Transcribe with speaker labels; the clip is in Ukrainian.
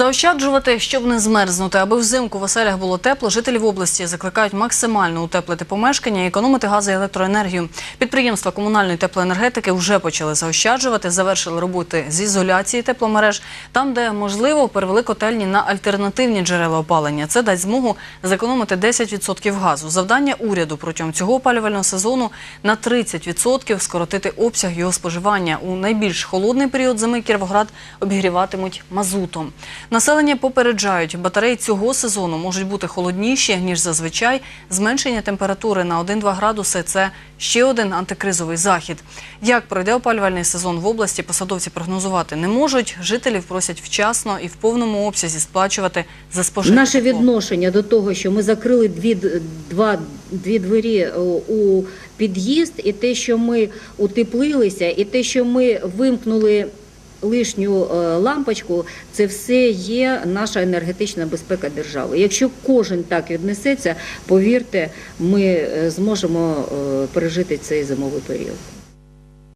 Speaker 1: Заощаджувати, щоб не змерзнути, аби взимку в оселях було тепло, жителів області закликають максимально утеплити помешкання і економити газ і електроенергію. Підприємства комунальної теплоенергетики вже почали заощаджувати, завершили роботи з ізоляції тепломереж. Там, де можливо, перевели котельні на альтернативні джерела опалення. Це дасть змогу зекономити 10% газу. Завдання уряду протягом цього опалювального сезону на 30% скоротити обсяг його споживання. У найбільш холодний період зими Кіровоград обігріватимуть мазутом. Населення попереджають, батареї цього сезону можуть бути холодніші, ніж зазвичай. Зменшення температури на 1-2 градуси – це ще один антикризовий захід. Як пройде опалювальний сезон в області, посадовці прогнозувати не можуть. Жителів просять вчасно і в повному обсязі сплачувати за спожите
Speaker 2: Наше відношення до того, що ми закрили дві, два, дві двері у під'їзд, і те, що ми утеплилися, і те, що ми вимкнули лишню е, лампочку, це все є наша енергетична безпека держави. Якщо кожен так віднесеться, повірте, ми е, зможемо е, пережити цей зимовий період.